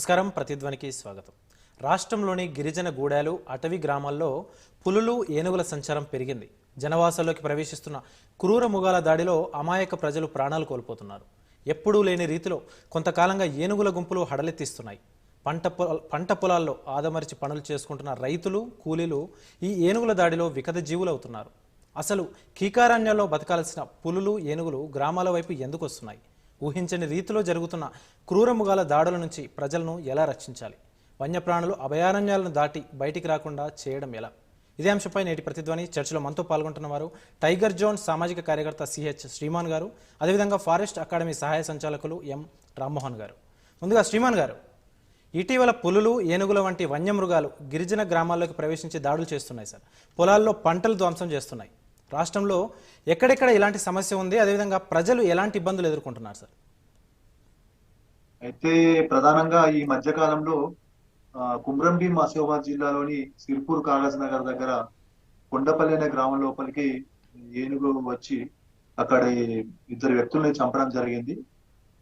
నమస్కారం ప్రతిధ్వనికి స్వాగతం. రాష్ట్రంలోని గిరిజన గూడాలు అటవీ గ్రామాల్లో పులులు ఏనుగుల సంచారం పెరిగింది. జనవాసాల్లోకి ప్రవేశిస్తున్న క్రూర ముగాల దాడిలో అమాయక ప్రజలు ప్రాణాలు కోల్పోతున్నారు. ఎప్పుడూ లేని రీతిలో కొంతకాలంగా ఏనుగుల గుంపులు హడలెత్తిస్తున్నాయి. పంట పొల పంట పొలాల్లో ఆదమరిచి పనులు చేసుకుంటున్న రైతులు కూలీలు ఈ ఏనుగుల దాడిలో వికత జీవులవుతున్నారు. అసలు కీకారణ్యాల్లో బతకాల్సిన పులులు ఏనుగులు గ్రామాల వైపు ఎందుకు వస్తున్నాయి ఊహించని రీతిలో జరుగుతున్న క్రూరముగాల దాడుల నుంచి ప్రజలను ఎలా రక్షించాలి? వన్యప్రాణులు అభయారణ్యాలను దాటి బయటికి రాకుండా చేయడం ఎలా? ఇదే అంశంపై నేటి ప్రతిధ్వని చర్చలో మనతో పాల్గొంటున్న వారు టైగర్ జోన్ సామాజిక కార్యకర్త సిహెచ్ శ్రీమాన్ గారు అదేవిధంగా ఫారెస్ట్ అకాడమీ సహాయ సంచాలకులు ఎం రామ్మోహన్ గారు. ముందుగా శ్రీమాన్ గారు ఇటీవల పులులు ఏనుగుల వంటి వన్యమృగాలు గిరిజన గ్రామాల్లోకి ప్రవేశించి దాడులు చేస్తున్నాయి సార్. పొలాల్లో పంటలు ధ్వంసం చేస్తున్నాయి. రాష్ట్రంలో ఎక్కడెక్కడ ఇలాంటి సమస్య ఉంది? అదేవిధంగా ప్రజలు ఎలాంటి ఇబ్బందులు ఎదుర్కొంటున్నారు సార్? అయితే ప్రధానంగా ఈ మధ్య కాలంలో ఆ, కుమ్రంభీం ఆసిఫాబాద్ జిల్లాలోని సిర్పూర్ కాగజ్ నగర్ దగ్గర కొండపల్లి అనే గ్రామం లోపలికి ఏనుగు వచ్చి అక్కడ ఇద్దరు వ్యక్తుల్ని చంపడం జరిగింది.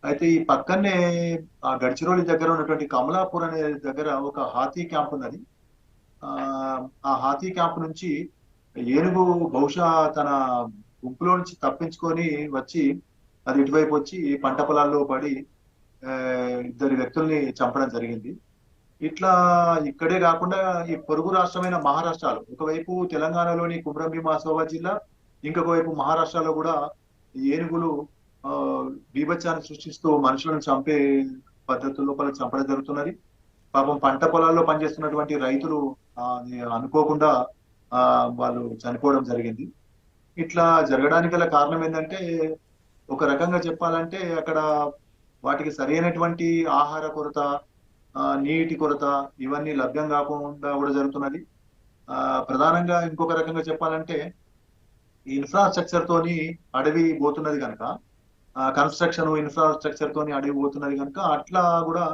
అయితే ఈ పక్కనే ఆ గడ్చిరోలి దగ్గర ఉన్నటువంటి కమలాపూర్ అనే దగ్గర ఒక హాతీ క్యాంప్ ఉన్నది. ఆ హాతీ క్యాంప్ నుంచి ఏనుగు బహుశా తన గుంపులో నుంచి తప్పించుకొని వచ్చి అది ఇటువైపు వచ్చి పంట పొలాల్లో పడి ఇద్దరు వ్యక్తుల్ని చంపడం జరిగింది. ఇట్లా ఇక్కడే కాకుండా ఈ పొరుగు రాష్ట్రమైన మహారాష్ట్రలో ఒకవైపు తెలంగాణలోని కుమ్రంభీం ఆసిఫాబాద్ జిల్లా ఇంకొక వైపు మహారాష్ట్రలో కూడా ఈ ఏనుగులు ఆ బీభత్సాన్ని సృష్టిస్తూ మనుషులను చంపే పద్ధతుల లోపల చంపడం జరుగుతున్నది. పాపం పంట పొలాల్లో పనిచేస్తున్నటువంటి రైతులు అనుకోకుండా వాళ్ళు చనిపోవడం జరిగింది. ఇట్లా జరగడానికి గల కారణం ఏంటంటే ఒక రకంగా చెప్పాలంటే అక్కడ వాటికి సరైనటువంటి ఆహార కొరత నీటి కొరత ఇవన్నీ లభ్యం కాకుండా కూడా జరుగుతున్నది. ఆ ప్రధానంగా ఇంకొక రకంగా చెప్పాలంటే ఈ ఇన్ఫ్రాస్ట్రక్చర్ తోని అడవి పోతున్నది కనుక కన్స్ట్రక్షన్ ఇన్ఫ్రాస్ట్రక్చర్ తోని అడవి పోతున్నది కనుక అట్లా కూడా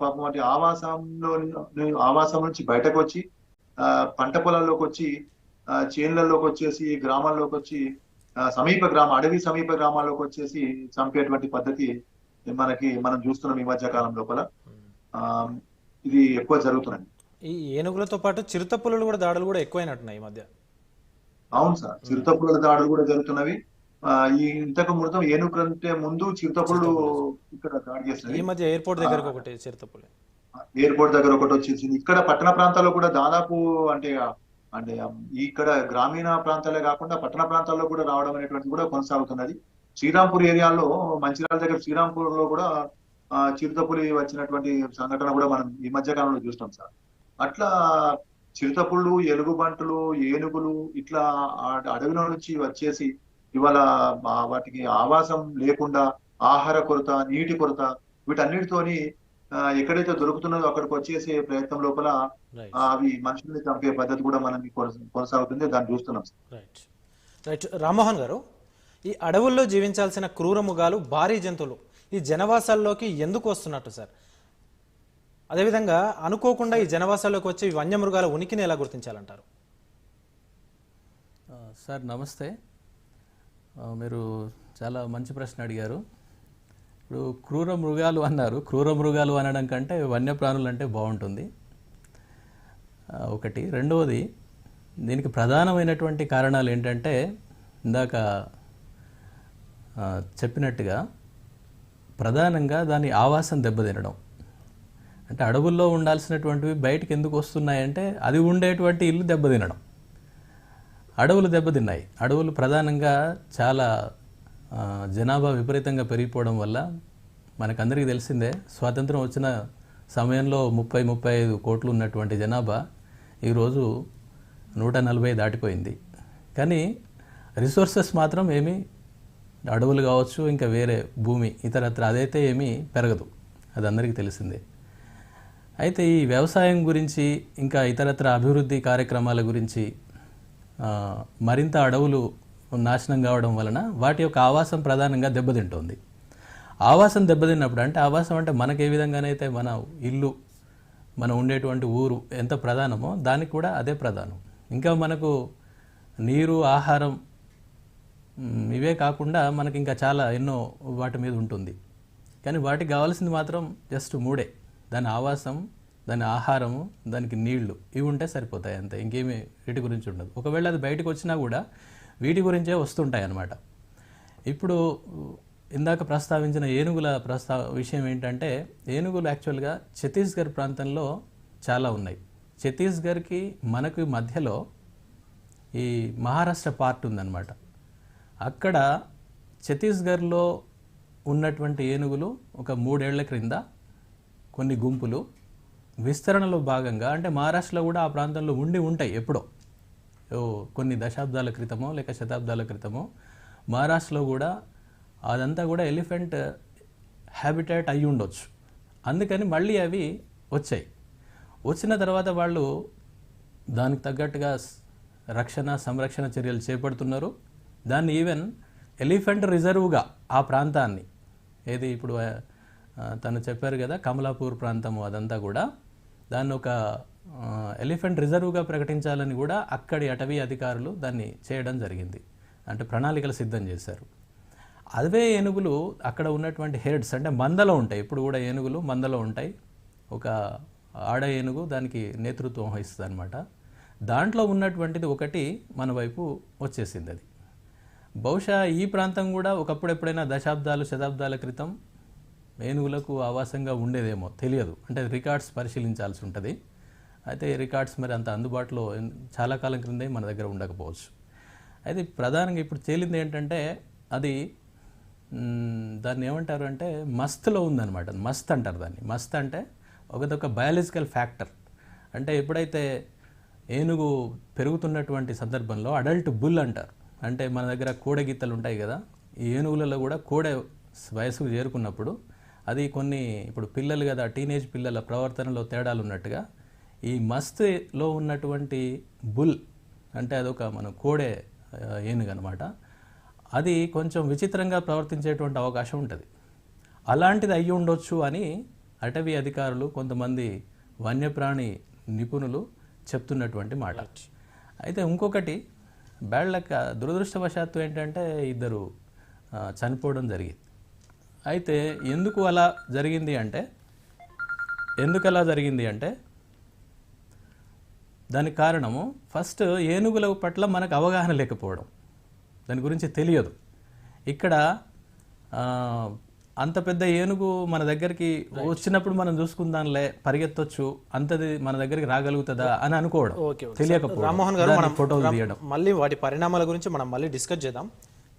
పాపం వాటి ఆవాసంలో ఆవాసం నుంచి బయటకు వచ్చి పంట పొలాల్లోకి వచ్చి చేన్లలోకి వచ్చేసి గ్రామాల్లోకి వచ్చి సమీప గ్రామ అడవి సమీప గ్రామాల్లోకి వచ్చేసి చంపేటువంటి పద్ధతి మనకి మనం చూస్తున్నాం ఈ మధ్య కాలం లోపల. ఆ ఇది ఎక్కువ జరుగుతున్నది. ఈ ఏనుగులతో పాటు చిరుత పులులు కూడా దాడులు కూడా ఎక్కువైనట్టున్నాయి ఈ మధ్య. అవును సార్ చిరుతపుల్ల దాడులు కూడా జరుగుతున్నవి. ఈ ఇంతకు ముందు ఏనుగు కంటే ముందు చిరుతపుళ్ళు ఇక్కడ దాడి ఈ చేసినవి మధ్య ఎయిర్పోర్ట్ దగ్గరకు ఒకటి చిరుత పులి. ఎయిర్పోర్ట్ దగ్గర ఒకటి వచ్చేసింది. ఇక్కడ పట్టణ ప్రాంతాల్లో కూడా దాదాపు అంటే అంటే ఇక్కడ గ్రామీణ ప్రాంతాలే కాకుండా పట్టణ ప్రాంతాల్లో కూడా రావడం అనేటువంటిది కూడా కొనసాగుతున్నది. శ్రీరాంపూర్ ఏరియాలో మంచిర్యాల దగ్గర శ్రీరాంపూర్లో కూడా చిరుతపులి వచ్చినటువంటి సంఘటన కూడా మనం ఈ మధ్య కాలంలో చూస్తాం సార్. అట్లా చిరుతపుళ్ళు ఎలుగుబంటులు ఏనుగులు ఇట్లా అడవిలో నుంచి వచ్చేసి ఇవాళ వాటికి ఆవాసం లేకుండా ఆహార కొరత నీటి కొరత వీటన్నిటితోని ఎక్కడైతే దొరుకుతున్నదో అక్కడికి వచ్చేసే ప్రయత్నం లోపల అవి మనుషుల్ని చంపే పద్ధతి కూడా మనం కొనస- కొనసాగుతుంది దాన్ని చూస్తున్నాం. రైట్ రైట్ రామ్మోహన్ గారు ఈ అడవుల్లో జీవించాల్సిన క్రూరముగాలు భారీ జంతువులు ఈ జనవాసాల్లోకి ఎందుకు వస్తున్నట్టు సార్? అదేవిధంగా అనుకోకుండా ఈ జనవాసాల్లోకి వచ్చి వన్యమృగాల ఉనికిని ఎలా గుర్తించాలంటారు? సార్ నమస్తే. మీరు చాలా మంచి ప్రశ్న అడిగారు. ఇప్పుడు క్రూర మృగాలు అన్నారు. క్రూర మృగాలు అనడం కంటే వన్యప్రాణులు అంటే బాగుంటుంది ఒకటి. రెండవది దీనికి ప్రధానమైనటువంటి కారణాలు ఏంటంటే ఇందాక చెప్పినట్టుగా ప్రధానంగా దాని ఆవాసం దెబ్బతినడం అంటే అడవుల్లో ఉండాల్సినటువంటివి బయటకు ఎందుకు వస్తున్నాయంటే అది ఉండేటువంటి ఇల్లు దెబ్బతినడం అడవులు దెబ్బతిన్నాయి అడవులు ప్రధానంగా చాలా జనాభా విపరీతంగా పెరిగిపోవడం వల్ల మనకందరికీ తెలిసిందే స్వాతంత్రం వచ్చిన సమయంలో ముప్పై ముప్పై ఐదు కోట్లు ఉన్నటువంటి జనాభా ఈరోజు నూట నలభై దాటిపోయింది. కానీ రిసోర్సెస్ మాత్రం ఏమీ అడవులు కావచ్చు ఇంకా వేరే భూమి ఇతరత్ర అదైతే ఏమీ పెరగదు. అది అందరికీ తెలిసిందే. అయితే ఈ వ్యవసాయం గురించి ఇంకా ఇతరత్ర అభివృద్ధి కార్యక్రమాల గురించి మరింత అడవులు నాశనం కావడం వలన వాటి యొక్క ఆవాసం ప్రధానంగా దెబ్బతింటుంది. ఆవాసం దెబ్బతిన్నప్పుడు అంటే ఆవాసం అంటే మనకు ఏ విధంగానైతే మన ఇల్లు మనం ఉండేటువంటి ఊరు ఎంత ప్రధానమో దానికి కూడా అదే ప్రధానం. ఇంకా మనకు నీరు ఆహారం ఇవే కాకుండా మనకి ఇంకా చాలా ఎన్నో వాటి మీద ఉంటుంది. కానీ వాటికి కావాల్సింది మాత్రం జస్ట్ మూడే. దాని ఆవాసం దాని ఆహారము దానికి నీళ్ళు. ఇవి ఉంటే సరిపోతాయి అంతే. ఇంకేమీ వీటి గురించి ఉండదు. ఒకవేళ అది బయటకు వచ్చినా కూడా వీటి గురించే వస్తుంటాయి అన్నమాట. ఇప్పుడు ఇందాక ప్రస్తావించిన ఏనుగుల ప్రస్తా విషయం ఏంటంటే ఏనుగులు యాక్చువల్గా ఛత్తీస్గఢ్ ప్రాంతంలో చాలా ఉన్నాయి. ఛత్తీస్గఢ్కి మనకు మధ్యలో ఈ మహారాష్ట్ర పార్ట్ ఉందన్నమాట. అక్కడ ఛత్తీస్గఢ్లో ఉన్నటువంటి ఏనుగులు ఒక మూడేళ్ళ క్రింద కొన్ని గుంపులు విస్తరణలో భాగంగా అంటే మహారాష్ట్రలో కూడా ఆ ప్రాంతంలో ఉండి ఉంటాయి ఎప్పుడో. కొన్ని దశాబ్దాల క్రితమో లేక శతాబ్దాల క్రితమో మహారాష్ట్రలో కూడా అదంతా కూడా ఎలిఫెంట్ హ్యాబిటేట్ అయి ఉండొచ్చు. అందుకని మళ్ళీ అవి వచ్చాయి. వచ్చిన తర్వాత వాళ్ళు దానికి తగ్గట్టుగా రక్షణ సంరక్షణ చర్యలు చేపడుతున్నారు. దాన్ని ఈవెన్ ఎలిఫెంట్ రిజర్వ్గా ఆ ప్రాంతాన్ని ఏది ఇప్పుడు తను చెప్పారు కదా కమలాపూర్ ప్రాంతము అదంతా కూడా దాన్ని ఒక ఎలిఫెంట్ రిజర్వ్గా ప్రకటించాలని కూడా అక్కడి అటవీ అధికారులు దాన్ని చేయడం జరిగింది. అంటే ప్రణాళికలు సిద్ధం చేశారు. అదే ఏనుగులు అక్కడ ఉన్నటువంటి హెడ్స్ అంటే మందలో ఉంటాయి. ఇప్పుడు కూడా ఏనుగులు మందలో ఉంటాయి. ఒక ఆడ ఏనుగు దానికి నేతృత్వం వహిస్తుంది అనమాట దాంట్లో ఉన్నటువంటిది ఒకటి మన వైపు వచ్చేసింది అది. బహుశా ఈ ప్రాంతం కూడా ఒకప్పుడు ఎప్పుడైనా దశాబ్దాలు శతాబ్దాల క్రితం ఏనుగులకు ఆవాసంగా ఉండేదేమో తెలియదు. అంటే రికార్డ్స్ పరిశీలించాల్సి ఉంటుంది. అయితే ఈ రికార్డ్స్ మరి అంత అందుబాటులో చాలా కాలం క్రిందే మన దగ్గర ఉండకపోవచ్చు. అయితే ప్రధానంగా ఇప్పుడు తేలింది ఏంటంటే అది దాన్ని ఏమంటారు అంటే మస్త్లో ఉందన్నమాట. మస్త్ అంటారు దాన్ని. మస్త్ అంటే ఒకదొక బయాలజికల్ ఫ్యాక్టర్. అంటే ఎప్పుడైతే ఏనుగు పెరుగుతున్నటువంటి సందర్భంలో అడల్ట్ బుల్ అంటారు. అంటే మన దగ్గర కోడె గీతలు ఉంటాయి కదా ఈ ఏనుగులలో కూడా కోడె వయసుకు చేరుకున్నప్పుడు అది కొన్ని ఇప్పుడు పిల్లలు కదా టీనేజ్ పిల్లల ప్రవర్తనలో తేడాలు ఉన్నట్టుగా ఈ మస్త్లో ఉన్నటువంటి బుల్ అంటే అదొక మన కోడే ఏనుగనమాట. అది కొంచెం విచిత్రంగా ప్రవర్తించేటువంటి అవకాశం ఉంటుంది. అలాంటిది అయ్యి ఉండొచ్చు అని అటవీ అధికారులు కొంతమంది వన్యప్రాణి నిపుణులు చెప్తున్నటువంటి మాట. అయితే ఇంకొకటి బ్యాడ్ లక్ దురదృష్టవశాత్తు ఏంటంటే ఇద్దరు చనిపోవడం జరిగింది. అయితే ఎందుకు అలా జరిగింది అంటే ఎందుకు అలా జరిగింది అంటే దానికి కారణము ఫస్ట్ ఏనుగుల పట్ల మనకు అవగాహన లేకపోవడం. దాని గురించి తెలియదు. ఇక్కడ అంత పెద్ద ఏనుగు మన దగ్గరికి వచ్చినప్పుడు మనం చూసుకుందాంలే పరిగెత్తొచ్చు అంతది మన దగ్గరికి రాగలుగుతుందా అని అనుకోవడం. తెలియకపోవడం. రామ్మోహన్ గారు మనం ఫోటోలు తీయడం. మళ్ళీ వాటి పరిణామాల గురించి మనం మళ్ళీ డిస్కస్ చేద్దాం.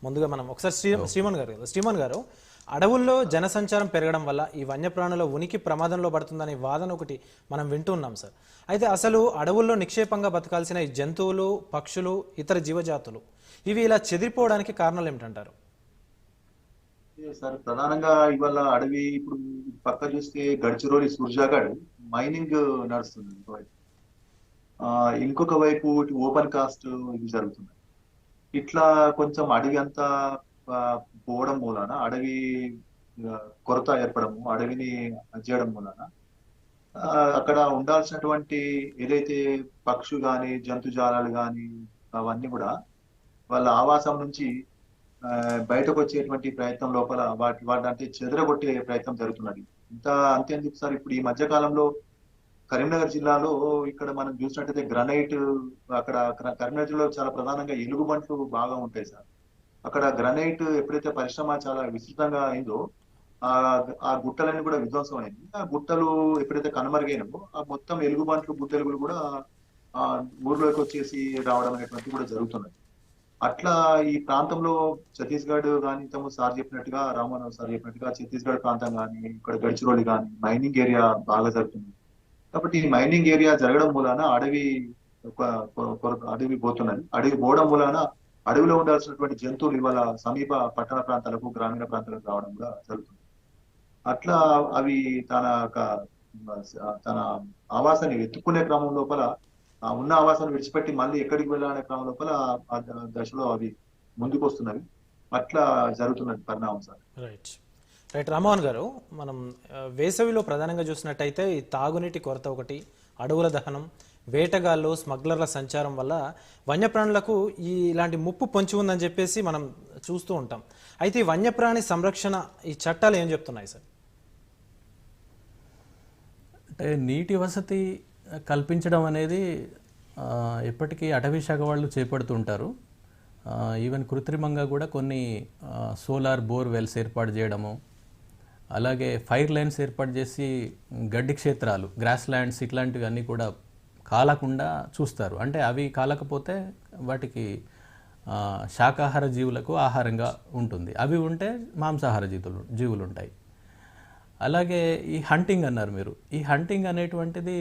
ముందుగా మనం ఒకసారి శ్రీ శ్రీమన్ గారు శ్రీమన్ గారు అడవుల్లో జనసంచారం పెరగడం వల్ల ఈ వన్యప్రాణుల ఉనికి ప్రమాదంలో పడుతుందనే వాదన ఒకటి మనం వింటున్నాం సార్. అయితే అసలు అడవుల్లో నిక్షేపంగా బతకాల్సిన ఈ జంతువులు పక్షులు ఇతర జీవజాతులు ఇవి ఇలా చెదిరిపోవడానికి కారణాలు ఏమిటంటారు? సార్ ప్రధానంగా ఇవాళ అడవి ఇప్పుడు పక్క చూస్తే గడ్చిరోలి సూర్జాగడ్ మైనింగ్ నడుస్తుంది ఇంకోవైపు ఇంకొక వైపు ఓపెన్ కాస్ట్ ఇది జరుగుతుంది. ఇట్లా కొంచెం అడవి అంతా పోవడం మూలాన అడవి కొరత ఏర్పడము అడవిని చేయడం మూలాన. ఆ, అక్కడ ఉండాల్సినటువంటి ఏదైతే పక్షు గాని జంతుజాలాలు గాని అవన్నీ కూడా వాళ్ళ ఆవాసం నుంచి ఆ, బయటకు వచ్చేటువంటి ప్రయత్నం లోపల వాటి వాటి అంటే చెదరగొట్టే ప్రయత్నం జరుగుతున్నది. ఇంత అంతేందుకు సార్? ఇప్పుడు ఈ మధ్య కాలంలో కరీంనగర్ జిల్లాలో ఇక్కడ మనం చూసినట్టయితే గ్రనైట్ అక్కడ కరీంనగర్ జిల్లాలో చాలా ప్రధానంగా ఎలుగుబంట్లు బాగా ఉంటాయి సార్. అక్కడ గ్రనైట్ ఎప్పుడైతే పరిశ్రమ చాలా విస్తృతంగా అయిందో ఆ ఆ గుట్టలన్నీ కూడా విధ్వంసం అయింది. ఆ గుట్టలు ఎప్పుడైతే కనుమరుగైనవో ఆ మొత్తం ఎలుగుబంట్లు గుట్టెలుగులు కూడా ఆ ఊర్లోకి వచ్చేసి రావడం అనేటువంటివి కూడా జరుగుతున్నాయి అట్లా ఈ ప్రాంతంలో ఛత్తీస్గఢ్ కానీ తమ సార్ చెప్పినట్టుగా రామోహన్ సార్ చెప్పినట్టుగా ఛత్తీస్గఢ్ ప్రాంతం కానీ ఇక్కడ గడ్చిరోలి కానీ మైనింగ్ ఏరియా బాగా జరుగుతుంది. కాబట్టి ఈ మైనింగ్ ఏరియా జరగడం మూలాన అడవి కొ- కొ- అడవి పోతున్నది. అడవి పోవడం మూలాన అడవిలో ఉండాల్సినటువంటి జంతువులు ఇవాళ సమీప పట్టణ ప్రాంతాలకు గ్రామీణ ప్రాంతాలకు రావడం కూడా జరుగుతుంది. అట్లా అవి తన తన ఆవాసాన్ని వెతుక్కునే క్రమం లోపల ఉన్న ఆవాసాన్ని విడిచిపెట్టి మళ్ళీ ఎక్కడికి వెళ్ళాలనే క్రమం లోపల ఆ దశలో అవి ముందుకు వస్తున్నవి అట్లా జరుగుతున్నది పరిణామం సార్. రైట్. రైట్ రామోహన్ గారు మనం వేసవిలో ప్రధానంగా చూసినట్టయితే ఈ తాగునీటి కొరత ఒకటి అడవుల దహనం వేటగాళ్ళు స్మగ్లర్ల సంచారం వల్ల వన్యప్రాణులకు ఈ ఇలాంటి ముప్పు పొంచి ఉందని చెప్పేసి మనం చూస్తూ ఉంటాం. అయితే ఈ వన్యప్రాణి సంరక్షణ ఈ చట్టాలు ఏం చెప్తున్నాయి సార్? అంటే నీటి వసతి కల్పించడం అనేది ఎప్పటికీ అటవీ శాఖ వాళ్ళు చేపడుతుంటారు. ఈవెన్ కృత్రిమంగా కూడా కొన్ని సోలార్ బోర్ వెల్స్ ఏర్పాటు చేయడము అలాగే ఫైర్ లైన్స్ ఏర్పాటు చేసి గడ్డి క్షేత్రాలు గ్రాస్ ల్యాండ్స్ ఇట్లాంటివి అన్నీ కూడా కాలకుండా చూస్తారు. అంటే అవి కాలకపోతే వాటికి శాకాహార జీవులకు ఆహారంగా ఉంటుంది. అవి ఉంటే మాంసాహార జీవులు జీవులు ఉంటాయి అలాగే ఈ హంటింగ్ అన్నారు మీరు. ఈ హంటింగ్ అనేటువంటిది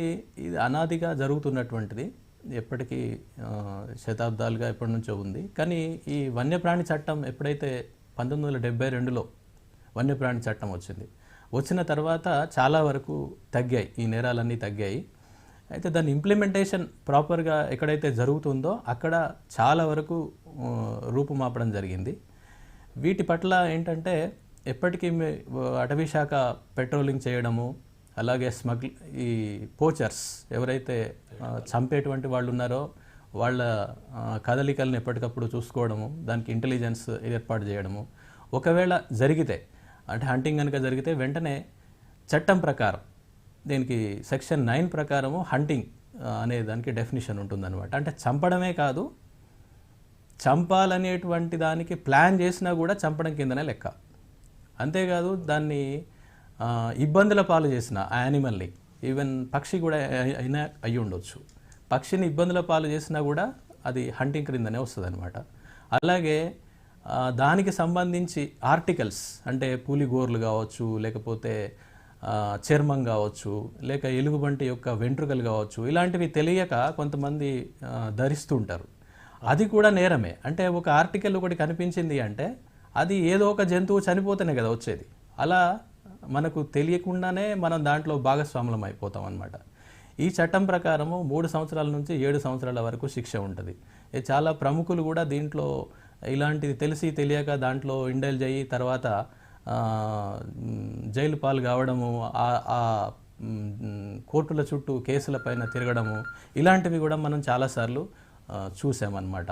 ఇది అనాదిగా జరుగుతున్నటువంటిది. ఎప్పటికీ శతాబ్దాలుగా ఎప్పటి నుంచో ఉంది. కానీ ఈ వన్యప్రాణి చట్టం ఎప్పుడైతే పంతొమ్మిది వందల డెబ్బై రెండులో వన్యప్రాణి చట్టం వచ్చింది వచ్చిన తర్వాత చాలా వరకు తగ్గాయి. ఈ నేరాలన్నీ తగ్గాయి. అయితే దాని ఇంప్లిమెంటేషన్ ప్రాపర్గా ఎక్కడైతే జరుగుతుందో అక్కడ చాలా వరకు రూపుమాపడం జరిగింది. వీటి పట్ల ఏంటంటే ఎప్పటికీ అటవీ శాఖ పెట్రోలింగ్ చేయడము అలాగే స్మగ్ ఈ పోచర్స్ ఎవరైతే చంపేటువంటి వాళ్ళు ఉన్నారో వాళ్ళ కదలికలను ఎప్పటికప్పుడు చూసుకోవడము దానికి ఇంటెలిజెన్స్ ఏర్పాటు చేయడము. ఒకవేళ జరిగితే అంటే హంటింగ్ కనుక జరిగితే వెంటనే చట్టం ప్రకారం దీనికి సెక్షన్ నైన్ ప్రకారము హంటింగ్ అనే దానికి డెఫినేషన్ ఉంటుందన్నమాట. అంటే చంపడమే కాదు చంపాలనేటువంటి దానికి ప్లాన్ చేసినా కూడా చంపడం కిందనే లెక్క. అంతేకాదు దాన్ని ఇబ్బందుల పాలు చేసిన ఆ యానిమల్ని ఈవెన్ పక్షి కూడా అయినా అయి ఉండొచ్చు. పక్షిని ఇబ్బందుల పాలు చేసినా కూడా అది హంటింగ్ క్రిందనే వస్తుంది అనమాట అలాగే దానికి సంబంధించి ఆర్టికల్స్ అంటే పులిగోర్లు కావచ్చు లేకపోతే చర్మం కావచ్చు లేక ఎలుగుబంటి యొక్క వెంట్రుకలు కావచ్చు ఇలాంటివి తెలియక కొంతమంది ధరిస్తుంటారు. అది కూడా నేరమే. అంటే ఒక ఆర్టికల్ ఒకటి కనిపించింది అంటే అది ఏదో ఒక జంతువు చనిపోతేనే కదా వచ్చేది. అలా మనకు తెలియకుండానే మనం దాంట్లో భాగస్వాములం అయిపోతాం అనమాట ఈ చట్టం ప్రకారము మూడు సంవత్సరాల నుంచి ఏడు సంవత్సరాల వరకు శిక్ష ఉంటుంది. చాలా ప్రముఖులు కూడా దీంట్లో ఇలాంటిది తెలిసి తెలియక దాంట్లో ఇండల్జ్ అయ్యి తర్వాత జైలు పాలు కావడము ఆ- కోర్టుల చుట్టూ కేసుల పైన తిరగడము ఇలాంటివి కూడా మనం చాలాసార్లు చూసామన్నమాట.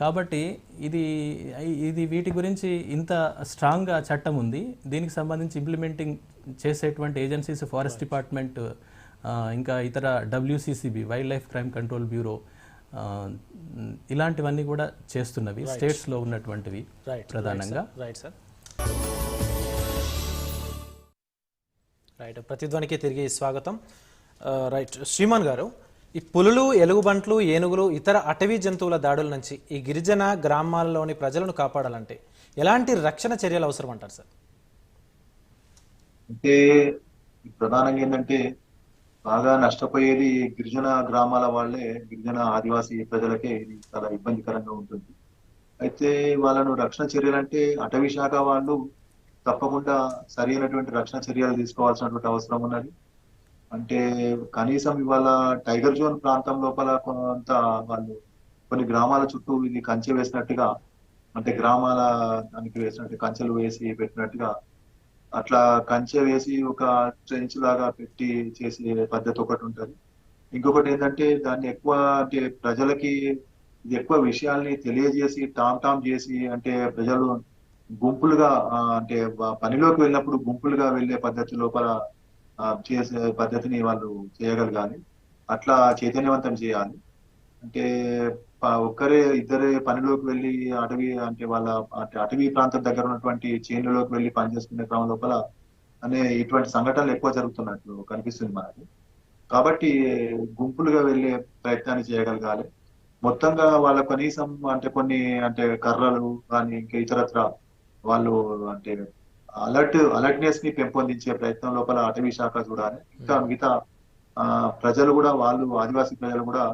కాబట్టి ఇది ఇది వీటి గురించి ఇంత స్ట్రాంగ్గా చట్టం ఉంది. దీనికి సంబంధించి ఇంప్లిమెంటింగ్ చేసేటువంటి ఏజెన్సీస్ ఫారెస్ట్ డిపార్ట్మెంట్ ఇంకా ఇతర WCCB wildlife crime control bureau ఇలాంటివన్నీ కూడా చేస్తున్నవి. స్టేట్స్లో ఉన్నటువంటివి ప్రధానంగా. రైట్ సార్ రైట్ ప్రతిధ్వనికి తిరిగి స్వాగతం. Uh, రైట్ శ్రీమాన్ గారు ఈ పులులు ఎలుగుబంట్లు ఏనుగులు ఇతర అటవీ జంతువుల దాడుల నుంచి ఈ గిరిజన గ్రామాల్లోని ప్రజలను కాపాడాలంటే ఎలాంటి రక్షణ చర్యలు అవసరం అంటారు సార్? అంటే ప్రధానంగా ఏంటంటే బాగా నష్టపోయేది గిరిజన గ్రామాల వాళ్ళే గిరిజన ఆదివాసీ ప్రజలకే ఇది చాలా ఇబ్బందికరంగా ఉంటుంది. అయితే వాళ్ళను రక్షణ చర్యలంటే అటవీ శాఖ వాళ్ళు తప్పకుండా సరైనటువంటి రక్షణ చర్యలు తీసుకోవాల్సినటువంటి అవసరం ఉన్నది. అంటే కనీసం ఇవాళ టైగర్ జోన్ ప్రాంతం లోపల కొంత వాళ్ళు కొన్ని గ్రామాల చుట్టూ ఇది కంచె వేసినట్టుగా అంటే గ్రామాల దానికి వేసినట్టు కంచెలు వేసి పెట్టినట్టుగా అట్లా కంచె వేసి ఒక ట్రెంచ్ లాగా పెట్టి చేసే పద్ధతి ఒకటి ఉంటుంది. ఇంకొకటి ఏంటంటే దాన్ని ఎక్కువ అంటే ప్రజలకి ఎక్కువ విషయాల్ని తెలియజేసి టామ్ టామ్ చేసి అంటే ప్రజలు గుంపులుగా అంటే పనిలోకి వెళ్ళినప్పుడు గుంపులుగా వెళ్ళే పద్ధతి లోపల చేసే పద్ధతిని వాళ్ళు చేయగలగాలి. అట్లా చైతన్యవంతం చేయాలి. అంటే ఒక్కరే ఇద్దరే పనిలోకి వెళ్ళి అటవీ అంటే వాళ్ళ అటవీ ప్రాంతం దగ్గర ఉన్నటువంటి చేనులోకి వెళ్ళి పనిచేసుకునే క్రమం లోపల అనే ఇటువంటి సంఘటనలు ఎక్కువ జరుగుతున్నట్లు కనిపిస్తుంది మనకి. కాబట్టి గుంపులుగా వెళ్ళే ప్రయత్నాన్ని చేయగలగాలి. మొత్తంగా వాళ్ళ కనీసం అంటే కొన్ని అంటే కర్రలు కానీ ఇంకా ఇతరత్ర వాళ్ళు అంటే అలర్ట్ అలర్ట్నెస్ని పెంపొందించే ప్రయత్నం లోపల అటవీ శాఖ చూడాలి. ఇంకా మిగతా ఆ ప్రజలు కూడా వాళ్ళు ఆదివాసీ ప్రజలు కూడా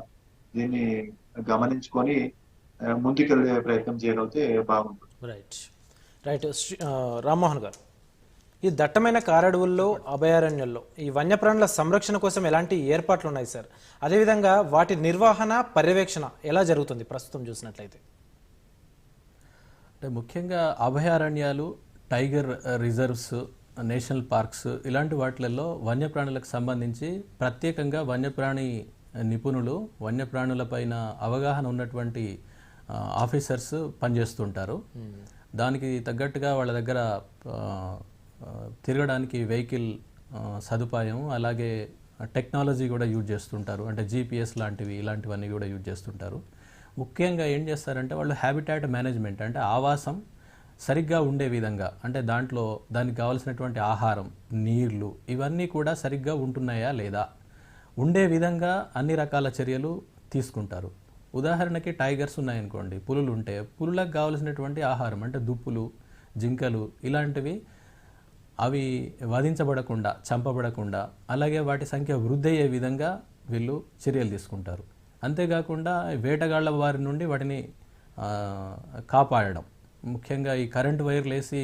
దీన్ని గమనించుకొని ఆ, ముందుకెళ్ళే ప్రయత్నం చేయగలిగితే బాగుంటుంది. రైట్ రైట్ రామ్మోహన్ గారు ఈ దట్టమైన కారడవుల్లో అభయారణ్యాల్లో ఈ వన్యప్రాణుల సంరక్షణ కోసం ఎలాంటి ఏర్పాట్లు ఉన్నాయి సార్? అదేవిధంగా వాటి నిర్వహణ పర్యవేక్షణ ఎలా జరుగుతుంది ప్రస్తుతం చూసినట్లయితే? అంటే ముఖ్యంగా అభయారణ్యాలు టైగర్ రిజర్వ్స్ నేషనల్ పార్క్స్ ఇలాంటి వాటిలలో వన్యప్రాణులకు సంబంధించి ప్రత్యేకంగా వన్యప్రాణి నిపుణులు వన్యప్రాణులపైన అవగాహన ఉన్నటువంటి ఆఫీసర్స్ పనిచేస్తుంటారు. దానికి తగ్గట్టుగా వాళ్ళ దగ్గర తిరగడానికి వెహికల్ సదుపాయం అలాగే టెక్నాలజీ కూడా యూజ్ చేస్తుంటారు. అంటే జీపీఎస్ లాంటివి ఇలాంటివన్నీ కూడా యూజ్ చేస్తుంటారు. ముఖ్యంగా ఏం చేస్తారంటే వాళ్ళు హ్యాబిటాట్ మేనేజ్మెంట్ అంటే ఆవాసం సరిగ్గా ఉండే విధంగా అంటే దాంట్లో దానికి కావాల్సినటువంటి ఆహారం నీళ్ళు ఇవన్నీ కూడా సరిగ్గా ఉంటున్నాయా లేదా? ఉండే విధంగా అన్ని రకాల చర్యలు తీసుకుంటారు. ఉదాహరణకి టైగర్స్ ఉన్నాయనుకోండి పులులు ఉంటే పులులకు కావలసినటువంటి ఆహారం అంటే దుప్పులు జింకలు ఇలాంటివి అవి వధించబడకుండా చంపబడకుండా అలాగే వాటి సంఖ్య వృద్ధి అయ్యే విధంగా వీళ్ళు చర్యలు తీసుకుంటారు. అంతేకాకుండా వేటగాళ్ళ వారి నుండి వాటిని కాపాడడం. ముఖ్యంగా ఈ కరెంట్ వైర్లు వేసి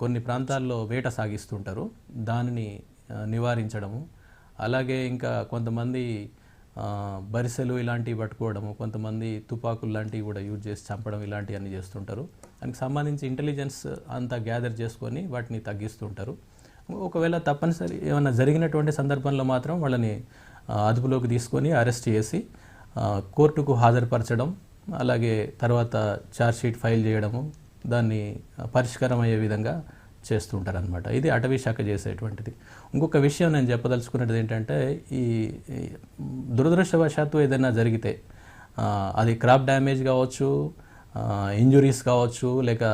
కొన్ని ప్రాంతాల్లో వేట సాగిస్తుంటారు. దానిని నివారించడము. అలాగే ఇంకా కొంతమంది బరిసెలు ఇలాంటివి పట్టుకోవడము కొంతమంది తుపాకులు లాంటివి కూడా యూజ్ చేసి చంపడం ఇలాంటివన్నీ చేస్తుంటారు. దానికి సంబంధించి ఇంటెలిజెన్స్ అంతా గ్యాదర్ చేసుకొని వాటిని తగ్గిస్తుంటారు. ఒకవేళ తప్పనిసరి ఏమైనా జరిగినటువంటి సందర్భంలో మాత్రం వాళ్ళని అదుపులోకి తీసుకొని అరెస్ట్ చేసి కోర్టుకు హాజరుపరచడం అలాగే తర్వాత ఛార్జ్షీట్ ఫైల్ చేయడము దాన్ని పరిష్కారం అయ్యే విధంగా చేస్తుంటారనమాట ఇది అటవీ శాఖ చేసేటువంటిది. ఇంకొక విషయం నేను చెప్పదలుచుకున్నది ఏంటంటే ఈ దురదృష్టవశాత్తు ఏదైనా జరిగితే అది క్రాప్ డ్యామేజ్ కావచ్చు ఇంజురీస్ కావచ్చు లేక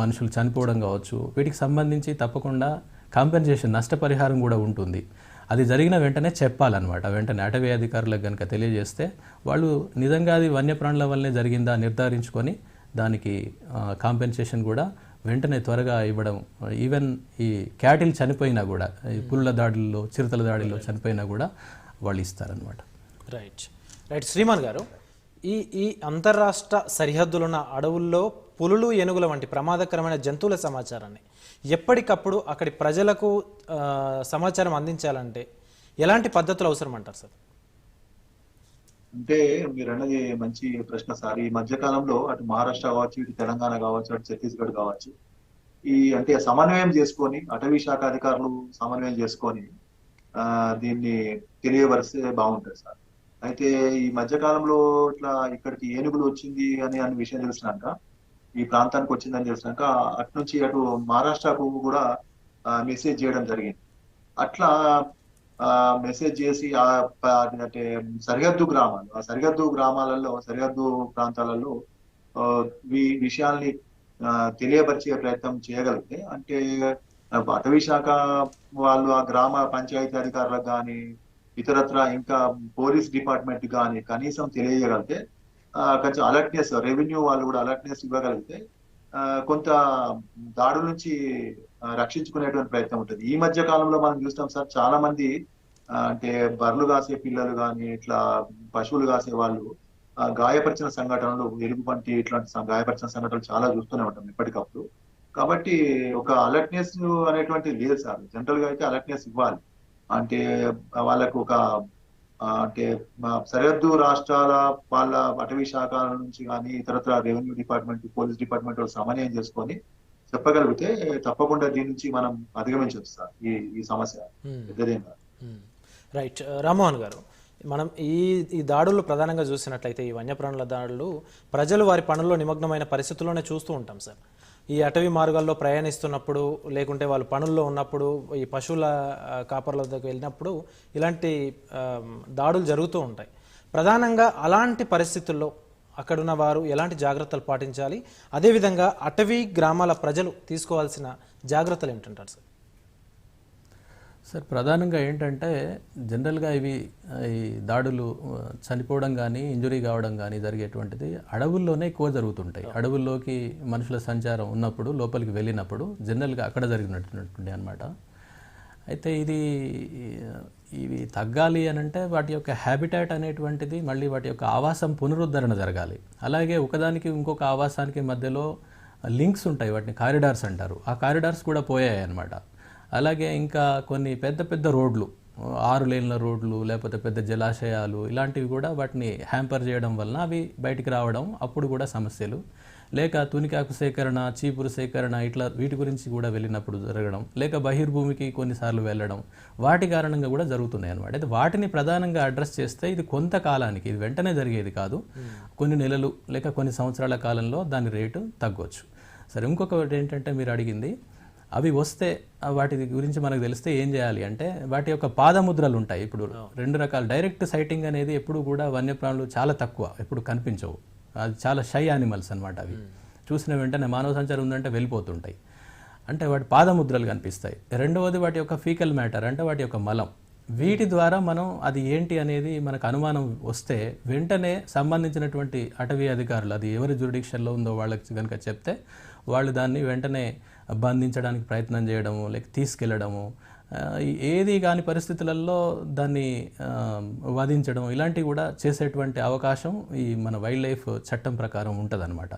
మనుషులు చనిపోవడం కావచ్చు వీటికి సంబంధించి తప్పకుండా కాంపెన్సేషన్ నష్టపరిహారం కూడా ఉంటుంది. అది జరిగిన వెంటనే చెప్పాలన్నమాట. వెంటనే అటవీ అధికారులకు కనుక తెలియజేస్తే వాళ్ళు నిజంగా అది వన్యప్రాణుల వల్లనే జరిగిందా నిర్ధారించుకొని దానికి కాంపెన్సేషన్ కూడా వెంటనే త్వరగా ఇవ్వడం ఈవెన్ ఈ క్యాటిల్ చనిపోయినా కూడా ఈ పుల్ల దాడుల్లో చిరుతల దాడిలో చనిపోయినా కూడా వాళ్ళు ఇస్తారనమాట రైట్ రైట్ శ్రీమాన్ గారు ఈ ఈ అంతర్రాష్ట్ర సరిహద్దులున్న అడవుల్లో పులులు ఏనుగుల వంటి ప్రమాదకరమైన జంతువుల సమాచారాన్ని ఎప్పటికప్పుడు అక్కడి ప్రజలకు ఆ, సమాచారం అందించాలంటే ఎలాంటి పద్ధతులు అవసరం అంటారు సార్? అంటే మీరు అన్నది మంచి ప్రశ్న సార్. ఈ మధ్య కాలంలో అటు మహారాష్ట్ర కావచ్చు ఇటు తెలంగాణ కావచ్చు అటు ఛత్తీస్గఢ్ కావచ్చు ఈ అంటే సమన్వయం చేసుకొని అటవీ శాఖ అధికారులు సమన్వయం చేసుకొని దీన్ని తెలియవరిస్తే బాగుంటుంది సార్. అయితే ఈ మధ్య కాలంలో ఇట్లా ఇక్కడికి ఏనుగులు వచ్చింది అని అనే విషయం తెలిసినాక ఈ ప్రాంతానికి వచ్చిందని తెలిసినాక అటు నుంచి అటు మహారాష్ట్రకు కూడా మెసేజ్ చేయడం జరిగింది. అట్లా ఆ మెసేజ్ చేసి అంటే సరిహద్దు గ్రామాలు ఆ సరిహద్దు గ్రామాలలో సరిహద్దు ప్రాంతాలలో ఆ, ఈ విషయాల్ని ఆ, తెలియపరిచే ప్రయత్నం చేయగలిగితే అంటే అటవీ శాఖ వాళ్ళు ఆ గ్రామ పంచాయతీ అధికారులకు కానీ ఇతరత్ర ఇంకా పోలీస్ డిపార్ట్మెంట్ కానీ కనీసం తెలియజేయగలిగితే కొంచెం అలర్ట్నెస్ రెవెన్యూ వాళ్ళు కూడా అలర్ట్నెస్ ఇవ్వగలిగితే కొంత దాడుల నుంచి రక్షించుకునేటువంటి ప్రయత్నం ఉంటుంది. ఈ మధ్య కాలంలో మనం చూస్తాం సార్ చాలా మంది అంటే బర్రెలు కాసే పిల్లలు కానీ ఇట్లా పశువులు కాసే వాళ్ళు గాయపరిచిన సంఘటనలు ఎలుగు పంటి ఇట్లాంటి గాయపరిచిన సంఘటనలు చాలా చూస్తూనే ఉంటాం ఎప్పటికప్పుడు కాబట్టి ఒక అలర్ట్నెస్ అనేటువంటిది లేదు సార్. జనరల్గా అయితే అలర్ట్నెస్ ఇవ్వాలి. అంటే వాళ్ళకు ఒక అంటే మా సరిహద్దు రాష్ట్రాల వాళ్ళ అటవీ శాఖ నుంచి కానీ ఇతరత్ర రెవెన్యూ డిపార్ట్మెంట్ పోలీస్ డిపార్ట్మెంట్ సమన్వయం చేసుకొని చెప్పగలిగితే తప్పకుండా దీని నుంచి మనం అధిగమించవచ్చు సార్ ఈ ఈ సమస్య. పెద్దదేం. రైట్. రామ్మోహన్ గారు మనం ఈ ఈ దాడులు ప్రధానంగా చూసినట్లయితే ఈ వన్యప్రాణుల దాడులు ప్రజలు వారి పనుల్లో నిమగ్నమైన పరిస్థితుల్లోనే చూస్తూ ఉంటాం సార్. ఈ అటవీ మార్గాల్లో ప్రయాణిస్తున్నప్పుడు లేకుంటే వాళ్ళు పనుల్లో ఉన్నప్పుడు ఈ పశువుల కాపర్ల దగ్గరికి వెళ్ళినప్పుడు ఇలాంటి దాడులు జరుగుతూ ఉంటాయి. ప్రధానంగా అలాంటి పరిస్థితుల్లో అక్కడున్న వారు ఎలాంటి జాగ్రత్తలు పాటించాలి? అదేవిధంగా అటవీ గ్రామాల ప్రజలు తీసుకోవాల్సిన జాగ్రత్తలు ఏంటంటారు సార్? సార్ ప్రధానంగా ఏంటంటే జనరల్గా ఇవి ఈ దాడులు చనిపోవడం కానీ ఇంజురీ కావడం కానీ జరిగేటువంటిది అడవుల్లోనే ఎక్కువ జరుగుతుంటాయి. అడవుల్లోకి మనుషుల సంచారం ఉన్నప్పుడు లోపలికి వెళ్ళినప్పుడు జనరల్గా అక్కడ జరిగినటువంటి అనమాట అయితే ఇది ఇవి తగ్గాలి అని అంటే వాటి యొక్క హ్యాబిటాట్ అనేటువంటిది మళ్ళీ వాటి యొక్క ఆవాసం పునరుద్ధరణ జరగాలి. అలాగే ఒకదానికి ఇంకొక ఆవాసానికి మధ్యలో లింక్స్ ఉంటాయి వాటిని కారిడార్స్ అంటారు. ఆ కారిడార్స్ కూడా పోయాయి అన్నమాట అలాగే ఇంకా కొన్ని పెద్ద పెద్ద రోడ్లు ఆరు లేన్ల రోడ్లు లేకపోతే పెద్ద జలాశయాలు ఇలాంటివి కూడా వాటిని హ్యాంపర్ చేయడం వలన అవి బయటికి రావడం అప్పుడు కూడా సమస్యలు. లేక తునికాకు సేకరణ చీపురు సేకరణ ఇట్లా వీటి గురించి కూడా వెళ్ళినప్పుడు జరగడం లేక బహిర్భూమికి కొన్నిసార్లు వెళ్ళడం వాటి కారణంగా కూడా జరుగుతున్నాయి అనమాట అయితే వాటిని ప్రధానంగా అడ్రస్ చేస్తే ఇది కొంతకాలానికి ఇది వెంటనే జరిగేది కాదు. కొన్ని నెలలు లేక కొన్ని సంవత్సరాల కాలంలో దాని రేటు తగ్గొచ్చు. సరే ఇంకొకటి ఏంటంటే మీరు అడిగింది అవి వస్తే వాటి గురించి మనకు తెలిస్తే ఏం చేయాలి అంటే వాటి యొక్క పాదముద్రలు ఉంటాయి. ఇప్పుడు రెండు రకాల. డైరెక్ట్ సైటింగ్ అనేది ఎప్పుడు కూడా వన్యప్రాణులు చాలా తక్కువ. ఎప్పుడు కనిపించవు. అది చాలా షై యానిమల్స్ అన్నమాట అవి. చూసిన వెంటనే మానవ సంచారం ఉందంటే వెళ్ళిపోతుంటాయి. అంటే వాటి పాదముద్రలు కనిపిస్తాయి. రెండవది వాటి యొక్క ఫీకల్ మ్యాటర్ అంటే వాటి యొక్క మలం. వీటి ద్వారా మనం అది ఏంటి అనేది మనకు అనుమానం వస్తే వెంటనే సంబంధించినటువంటి అటవీ అధికారులు అది ఎవరి జ్యురిడిక్షన్లో ఉందో వాళ్ళకి కనుక చెప్తే వాళ్ళు దాన్ని వెంటనే బంధించడానికి ప్రయత్నం చేయడము లేక తీసుకెళ్ళడము ఏది కాని పరిస్థితులలో దాన్ని వధించడం ఇలాంటివి కూడా చేసేటువంటి అవకాశం ఈ మన వైల్డ్ లైఫ్ చట్టం ప్రకారం ఉంటుందన్నమాట.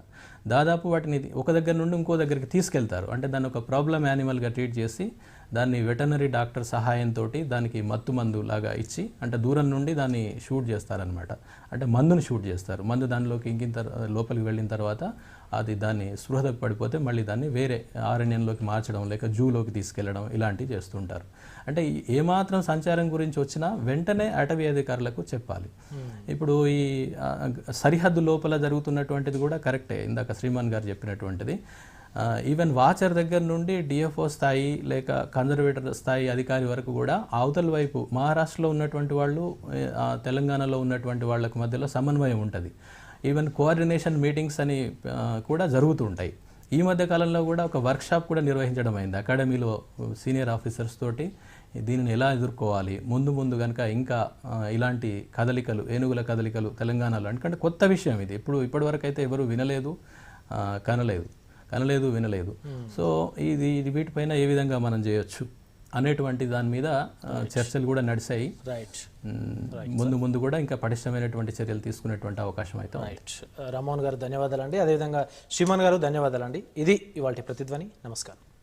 దాదాపు వాటిని ఒక దగ్గర నుండి ఇంకో దగ్గరికి తీసుకెళ్తారు. అంటే దాన్ని ఒక ప్రాబ్లం యానిమల్గా ట్రీట్ చేసి దాన్ని వెటనరీ డాక్టర్ సహాయంతో దానికి మత్తు మందు లాగా ఇచ్చి అంటే దూరం నుండి దాన్ని షూట్ చేస్తారనమాట అంటే మందుని షూట్ చేస్తారు. మందు దానిలోకి ఇంకిన తర్వాత లోపలికి వెళ్ళిన తర్వాత అది దాన్ని స్పృహకు పడిపోతే మళ్ళీ దాన్ని వేరే ఆరణ్యంలోకి మార్చడం లేక జూలోకి తీసుకెళ్ళడం ఇలాంటివి చేస్తుంటారు. అంటే ఏమాత్రం సంచారం గురించి వచ్చినా వెంటనే అటవీ అధికారులకు చెప్పాలి. ఇప్పుడు ఈ సరిహద్దు లోపల జరుగుతున్నటువంటిది కూడా కరెక్టే. ఇందాక శ్రీమాన్ గారు చెప్పినటువంటిది. ఈవెన్ వాచర్ దగ్గర నుండి డిఎఫ్ఓ స్థాయి లేక కన్జర్వేటర్ స్థాయి అధికారి వరకు కూడా అవతల వైపు మహారాష్ట్రలో ఉన్నటువంటి వాళ్ళు తెలంగాణలో ఉన్నటువంటి వాళ్ళకి మధ్యలో సమన్వయం ఉంటుంది. ఈవెన్ కోఆర్డినేషన్ మీటింగ్స్ అని కూడా జరుగుతుంటాయి ఈ మధ్య కాలంలో కూడా ఒక వర్క్షాప్ కూడా నిర్వహించడం అయింది. అకాడమీలో సీనియర్ ఆఫీసర్స్ తోటి దీనిని ఎలా ఎదుర్కోవాలి? ముందు ముందు కనుక ఇంకా ఇలాంటి కదలికలు ఏనుగుల కదలికలు తెలంగాణలో ఎందుకంటే కొత్త విషయం ఇది. ఇప్పుడు ఇప్పటివరకు అయితే ఎవరు వినలేదు కనలేదు. కనలేదు వినలేదు. సో ఇది వీటిపైన ఏ విధంగా మనం చేయొచ్చు? అనేటువంటి దాని మీద చర్చలు కూడా నడిచాయి రైట్ ముందు ముందు కూడా ఇంకా పటిష్టమైనటువంటి చర్యలు తీసుకునేటువంటి అవకాశం అయితే. రైట్ రామ్మోహన్ గారు ధన్యవాదాలండి. అదేవిధంగా శ్రీమన్ గారు ధన్యవాదాలండి. ఇది ఇవాళ ప్రతిధ్వని. నమస్కారం.